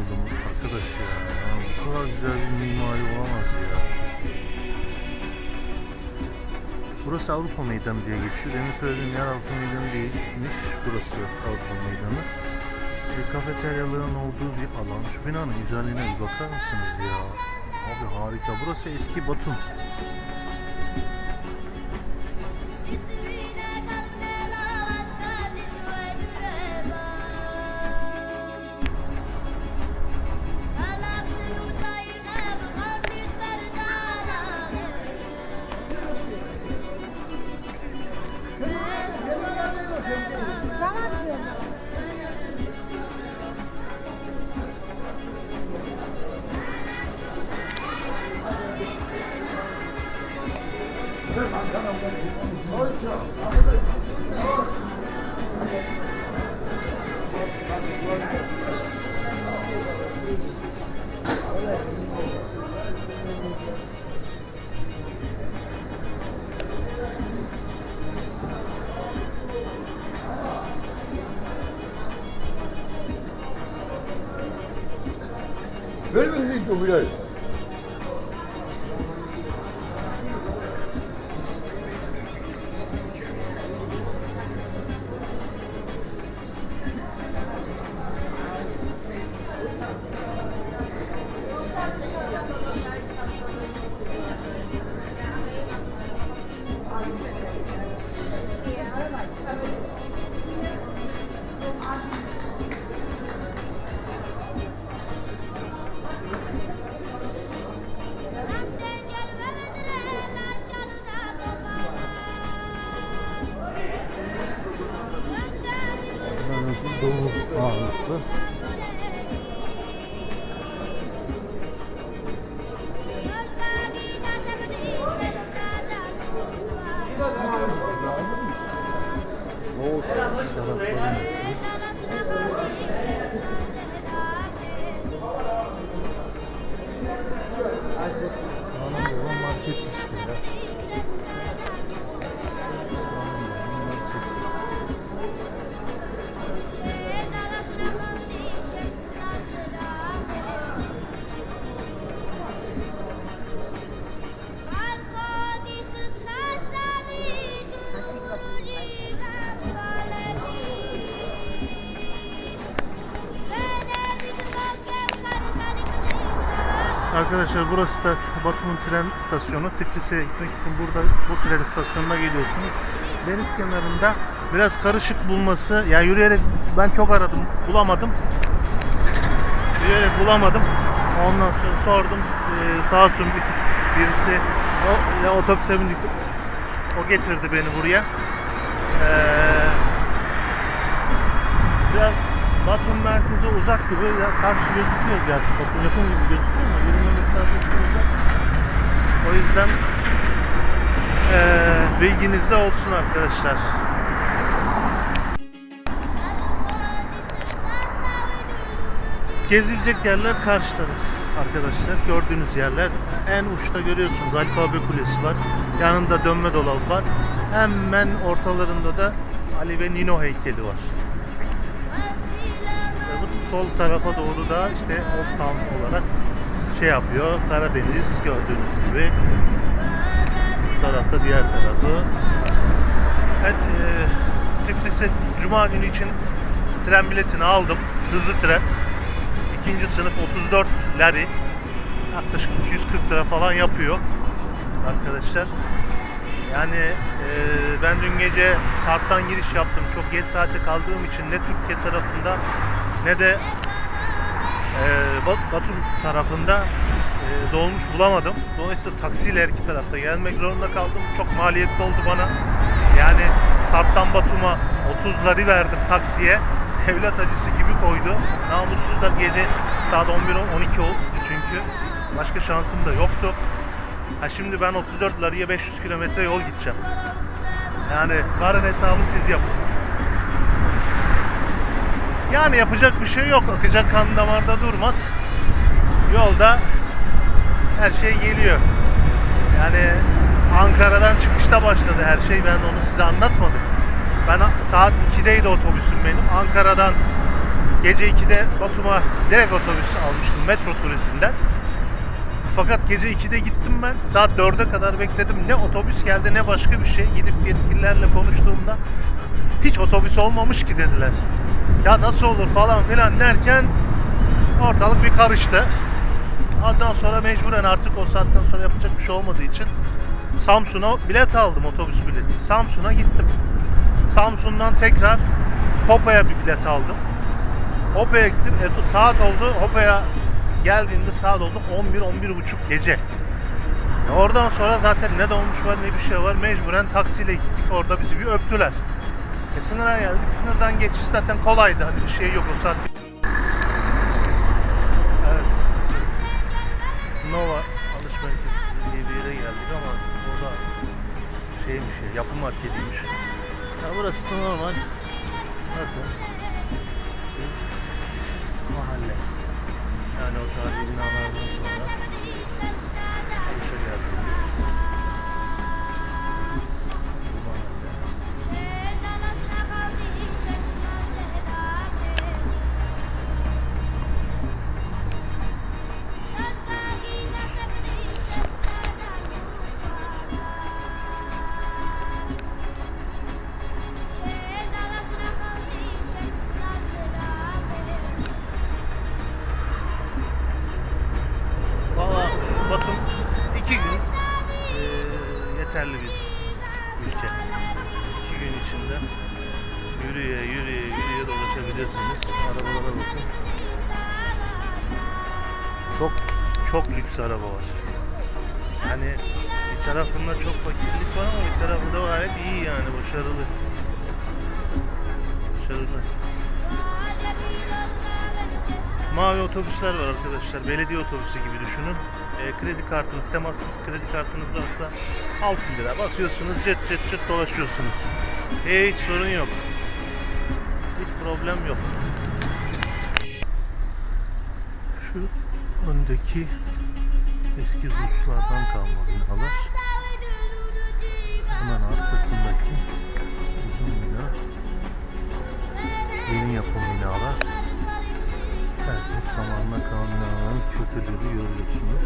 oldum arkadaş ya. Yani bu kadar güzel bir mimari olamaz ya. Burası Avrupa Meydanı diye geçiyor. Demin söylediğim yer Avrupa Meydanı değilmiş. Burası Avrupa Meydanı. Bir kafeteryaların olduğu bir alan. Şu binanın güzelliğine bir bakar mısınız ya? Abi harika. Burası eski Batum. Very, very good. Doğu ağırlıklı. Anadolu Arkadaşlar burası da Batum'un tren istasyonu. Tiflis'e gitmek için burada bu tren istasyonuna geliyorsunuz. Deniz kenarında biraz karışık bulması, yani yürüyerek ben çok aradım, bulamadım. Yürüyerek bulamadım. Ondan sonra sordum. Ee, sağ olsun bir, birisi o, ya otobüse bindik. O getirdi beni buraya. Ee, biraz Batum merkeze uzak gibi ya karşı gözüküyor gerçi Batum yakın gibi gözüküyor ama yürüme mesafesi uzak. O yüzden eee bilginizde olsun arkadaşlar. Gezilecek yerler karşı taraf arkadaşlar. Gördüğünüz yerler en uçta görüyorsunuz Alfabe Kulesi var. Yanında dönme dolabı var. Hemen ortalarında da Ali ve Nino heykeli var. Bu sol tarafa doğru da işte Old Town olarak şey yapıyor. Karadeniz gördüğünüz gibi. Bu tarafta diğer tarafı. Evet, e, Tiflis'e Cuma günü için tren biletini aldım. Hızlı tren. İkinci sınıf 34 lari. Yaklaşık 240 lira falan yapıyor arkadaşlar. Yani e, ben dün gece Sarp'tan giriş yaptım. Çok geç saate kaldığım için ne Türkiye tarafında ne de e, Bat- Batum tarafında e, dolmuş bulamadım. Dolayısıyla taksiyle her iki tarafta gelmek zorunda kaldım. Çok maliyetli oldu bana. Yani Sarp'tan Batum'a 30 lari verdim taksiye. Evlat acısı gibi koydu. Namussuz da gece saat 11-12 oldu çünkü. Başka şansım da yoktu. Ha şimdi ben 34 liraya 500 kilometre yol gideceğim. Yani varın hesabı siz yapın. Yani yapacak bir şey yok. Akacak kan damarda durmaz. Yolda her şey geliyor. Yani Ankara'dan çıkışta başladı her şey. Ben onu size anlatmadım. Ben saat 2'deydi otobüsüm benim. Ankara'dan gece 2'de Batum'a direkt otobüs almıştım metro turistinden. Fakat gece 2'de gittim ben. Saat 4'e kadar bekledim. Ne otobüs geldi ne başka bir şey. Gidip yetkililerle konuştuğumda hiç otobüs olmamış ki dediler. Ya nasıl olur falan filan derken ortalık bir karıştı. Ondan sonra mecburen artık o saatten sonra yapacak bir şey olmadığı için Samsun'a bilet aldım otobüs bileti. Samsun'a gittim. Samsun'dan tekrar Hopa'ya bir bilet aldım. Hopa'ya gittim. E, saat oldu. Hopa'ya geldiğimde saat oldu 11 buçuk gece. E, oradan sonra zaten ne dolmuş var ne bir şey var. Mecburen taksiyle gittik. Orada bizi bir öptüler. E, sınıra geldik. Sınırdan geçiş zaten kolaydı. Hani bir şey yok o saat. Evet. Nova alış merkezi diye bir yere geldik ama o da şeymiş ya, yapı marketiymiş. Ya burası da normal. Bakın. Yeterli bir ülke. İki gün içinde yürüye yürüye yürüye dolaşabilirsiniz. Arabalara bakın. Çok çok lüks araba var. Yani bir tarafında çok fakirlik var ama bir tarafında gayet iyi yani başarılı. Başarılı. Mavi otobüsler var arkadaşlar. Belediye otobüsü gibi düşünün. E, kredi kartınız, temassız kredi kartınız varsa 6 lira basıyorsunuz, cırt cırt cırt dolaşıyorsunuz. Hiç sorun yok. Hiç problem yok. Şu öndeki eski Ruslardan kalma binalar. Hemen arkasındaki uzun bina. Yeni yapım binalar. Sertlik zamanla kanunların kötüleri görüyorsunuz.